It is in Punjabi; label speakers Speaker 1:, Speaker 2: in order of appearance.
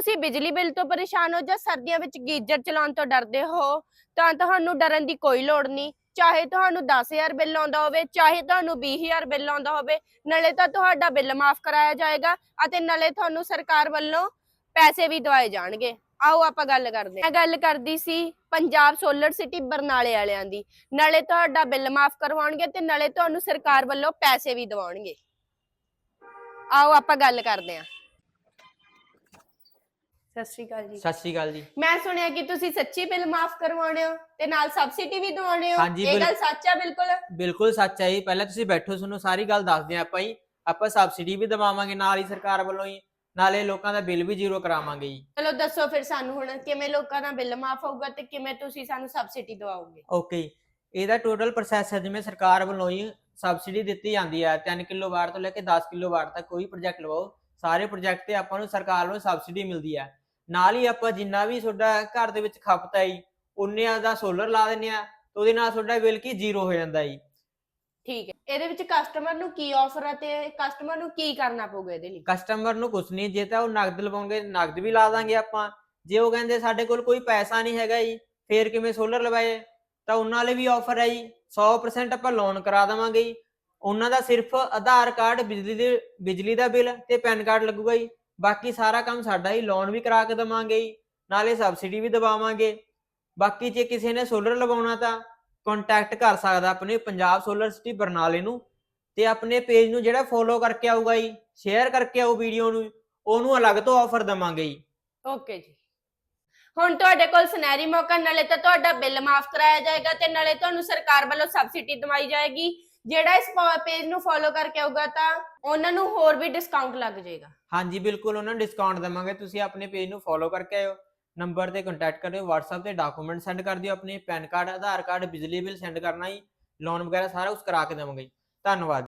Speaker 1: ਤੁਸੀਂ ਬਿਜਲੀ ਬਿੱਲ ਤੋਂ ਪਰੇਸ਼ਾਨ ਹੋ ਜਾਂ ਸਰਦੀਆਂ ਵਿੱਚ ਗੀਜ਼ਰ ਚਲਾਉਣ ਤੋਂ ਡਰਦੇ ਹੋ, ਤਾਂ ਤੁਹਾਨੂੰ ਡਰਨ ਦੀ ਕੋਈ ਲੋੜ ਨਹੀਂ। ਚਾਹੇ ਤੁਹਾਨੂੰ 10000 ਬਿੱਲ ਆਉਂਦਾ ਹੋਵੇ, ਚਾਹੇ ਤੁਹਾਨੂੰ 20000 ਬਿੱਲ ਆਉਂਦਾ ਹੋਵੇ, ਨਾਲੇ ਤਾਂ ਤੁਹਾਡਾ ਬਿੱਲ ਮਾਫ ਕਰਾਇਆ ਜਾਏਗਾ ਅਤੇ ਨਾਲੇ ਤੁਹਾਨੂੰ ਸਰਕਾਰ ਵੱਲੋਂ ਪੈਸੇ ਵੀ ਦਵਾਏ ਜਾਣਗੇ। ਆਓ ਆਪਾਂ ਗੱਲ ਕਰਦੇ ਹਾਂ। ਮੈਂ ਗੱਲ ਕਰਦੀ ਸੀ ਪੰਜਾਬ ਸੋਲਰ ਸਿਟੀ ਬਰਨਾਲੇ ਵਾਲਿਆਂ ਦੀ। ਨਾਲੇ ਤੁਹਾਡਾ ਬਿੱਲ ਮਾਫ ਕਰਵਾਉਣਗੇ ਤੇ ਨਾਲੇ ਤੁਹਾਨੂੰ ਸਰਕਾਰ ਵੱਲੋਂ ਪੈਸੇ ਵੀ ਦਿਵਾਉਣਗੇ। ਆਓ ਆਪਾਂ ਗੱਲ ਕਰਦੇ ਹਾਂ। ਸਤਿ ਸ਼੍ਰੀ ਅਕਾਲ ਜੀ।
Speaker 2: ਸਤਿ ਸ਼੍ਰੀ ਅਕਾਲ ਜੀ।
Speaker 1: ਮੈਂ ਸੁਣਿਆ ਕਿ ਤੁਸੀਂ ਸੱਚੀ ਬਿੱਲ ਮਾਫ ਕਰਵਾਉਣੇ ਹੋ ਤੇ ਨਾਲ ਸਬਸਿਡੀ ਵੀ ਦਿਵਾਉਣੇ ਹੋ।
Speaker 2: ਹਾਂਜੀ,
Speaker 1: ਇਹ ਗੱਲ ਸੱਚ ਆ ਬਿਲਕੁਲ?
Speaker 2: ਬਿਲਕੁਲ ਸੱਚ ਹੈ ਜੀ। ਪਹਿਲਾਂ ਤੁਸੀਂ ਬੈਠੋ ਤੁਹਾਨੂੰ ਸਾਰੀ ਗੱਲ ਦੱਸਦੇ ਹਾਂ ਆਪਾਂ ਜੀ। ਆਪਾਂ ਸਬਸਿਡੀ ਵੀ ਦਵਾਵਾਂਗੇ ਨਾਲ ਹੀ ਸਰਕਾਰ ਵੱਲੋਂ ਹੀ ਨਾਲੇ ਲੋਕਾਂ ਦਾ ਬਿੱਲ ਵੀ ਜ਼ੀਰੋ ਕਰਾਵਾਂਗੇ ਜੀ।
Speaker 1: ਚਲੋ ਦੱਸੋ ਫਿਰ ਸਾਨੂੰ ਹੁਣ ਕਿਵੇਂ ਲੋਕਾਂ ਦਾ ਬਿੱਲ ਮਾਫ ਹੋਊਗਾ ਤੇ ਕਿਵੇਂ ਤੁਸੀਂ ਸਾਨੂੰ ਸਬਸਿਡੀ ਦਿਵਾਓਗੇ?
Speaker 2: ਓਕੇ ਇਹਦਾ ਟੋਟਲ ਪ੍ਰੋਸੈਸ ਹੈ ਜਿਵੇਂ ਸਰਕਾਰ ਵੱਲੋਂ ਹੀ ਸਬਸਿਡੀ ਦਿੱਤੀ ਜਾਂਦੀ ਹੈ। 3 ਕਿਲੋਵਾਟ ਤੋਂ ਲੈ ਕੇ 10 ਕਿਲੋਵਾਟ ਤੱਕ ਕੋਈ ਪ੍ਰੋਜੈਕਟ ਲਵਾਓ। ਸਾਰੇ ਪ੍ਰੋਜੈਕਟ ਤੇ ਆਪਾਂ ਨੂੰ ਸਰਕਾਰ ਵੱਲੋਂ ਸਬਸਿਡੀ ਮਿਲਦੀ ਹੈ ਨਾਲ ਹੀ ਆਪਾਂ ਜਿੰਨਾ ਵੀ ਤੁਹਾਡਾ ਘਰ ਦੇ ਵਿੱਚ ਖਪਤ ਹੈ ਜੀ ਦਾ ਸੋਲਰ ਲਾ ਦਿੰਨੇ ਆ ਤੇ ਉਹਦੇ ਨਾਲ ਤੁਹਾਡਾ ਬਿੱਲ ਕੀ ਜ਼ੀਰੋ ਹੋ ਜਾਂਦਾ ਜੀ।
Speaker 1: ਠੀਕ ਹੈ। ਇਹਦੇ ਵਿੱਚ ਕਸਟਮਰ ਨੂੰ ਕੀ ਆਫਰ ਹੈ ਤੇ ਕਸਟਮਰ ਨੂੰ ਕੀ ਕਰਨਾ ਪਊਗਾ ਇਹਦੇ ਲਈ?
Speaker 2: ਕਸਟਮਰ ਨੂੰ ਕੁਛ ਨਹੀਂ ਜੇ ਤਾਂ ਉਹ ਨਗਦ ਲਵਾਉਂਗੇ ਨਗਦ ਵੀ ਲਾ ਦਾਂਗੇ ਆਪਾਂ। ਜੇ ਉਹ ਕਹਿੰਦੇ ਸਾਡੇ ਕੋਲ ਕੋਈ ਪੈਸਾ ਨਹੀਂ ਹੈਗਾ ਜੀ ਫੇਰ ਕਿਵੇਂ ਸੋਲਰ ਲਵਾਏ? ਤਾਂ ਉਹਨਾਂ ਲਈ ਵੀ ਆਫਰ ਹੈ ਜੀ 100% ਆਪਾਂ ਲੋਨ ਕਰਾ ਦੇਵਾਂਗੇ ਜੀ। ਉਹਨਾਂ ਦਾ ਸਿਰਫ ਆਧਾਰ ਕਾਰਡ, ਬਿਜਲੀ ਦੇ, ਬਿਜਲੀ ਦਾ ਬਿੱਲ ਤੇ ਪੈਨ ਕਾਰਡ ਲੱਗੂਗਾ ਜੀ। ਬਾਕੀ ਸਾਰਾ ਕੰਮ ਸਾਡਾ ਹੀ ਲੋਨ ਵੀ ਕਰਾ ਕੇ ਦੇਵਾਂਗੇ ਜੀ। ਨਾਲੇ ਸਬਸਿਡੀ ਵੀ ਦਵਾਵਾਂਗੇ। ਬਾਕੀ ਜੇ ਕਿਸੇ ਨੇ ਸੋਲਰ ਲਵਾਉਣਾ ਤਾਂ ਕੰਟੈਕਟ ਕਰ ਸਕਦਾ ਆਪਣੇ ਪੰਜਾਬ ਸੋਲਰ ਸਿਟੀ ਬਰਨਾਲੇ ਨੂੰ ਤੇ ਆਪਣੇ ਪੇਜ ਨੂੰ ਜਿਹੜਾ ਫੋਲੋ ਕਰਕੇ ਆਊਗਾ ਜੀ ਸ਼ੇਅਰ ਕਰਕੇ ਆਊ ਵੀਡੀਓ ਨੂੰ, ਉਹਨੂੰ ਅਲੱਗ ਤੋਂ ਆਫਰ ਦਵਾਂਗੇ ਜੀ।
Speaker 1: ਓਕੇ ਜੀ। ਹੁਣ ਤੁਹਾਡੇ ਕੋਲ ਸੁਨਹਿਰੀ ਮੌਕਾ, ਨਾਲੇ ਤਾਂ ਤੁਹਾਡਾ ਬਿੱਲ ਮਾਫ ਕਰਾਇਆ ਜਾਏਗਾ ਤੇ ਨਾਲੇ ਤੁਹਾਨੂੰ ਸਰਕਾਰ ਵੱਲੋਂ ਸਬਸਿਡੀ ਦਵਾਈ ਜਾਏਗੀ। ਜਿਹੜਾ ਇਸ ਪੇਜ ਨੂੰ ਫੋਲੋ ਕਰਕੇ ਆਊਗਾ ਤਾਂ ਉਹਨਾਂ ਨੂੰ ਹੋਰ ਵੀ ਡਿਸਕਾਊਂਟ ਲੱਗ ਜਾਏਗਾ।
Speaker 2: ਹਾਂਜੀ, ਬਿਲਕੁਲ, ਉਹਨਾਂ ਨੂੰ ਡਿਸਕਾਊਂਟ ਦੇਵਾਂਗੇ। ਤੁਸੀਂ ਆਪਣੇ ਪੇਜ ਨੂੰ ਫੋਲੋ ਕਰਕੇ ਆਇਓ। ਨੰਬਰ ਤੇ ਕੰਟੈਕਟ ਕਰਿਓ WhatsApp ਤੇ ਡਾਕੂਮੈਂਟ ਸੈਂਡ ਕਰ ਦਿਓ ਆਪਣੇ। ਪੈਨ ਕਾਰਡ ਆਧਾਰ ਕਾਰਡ ਬਿਜਲੀ ਬਿੱਲ ਸੈਂਡ ਕਰਨਾ ਜੀ। ਲੋਨ ਵਗੈਰਾ ਸਾਰਾ ਕੁਝ ਕਰਾ ਕੇ ਦੇਵਾਂਗੇ ਧੰਨਵਾਦ।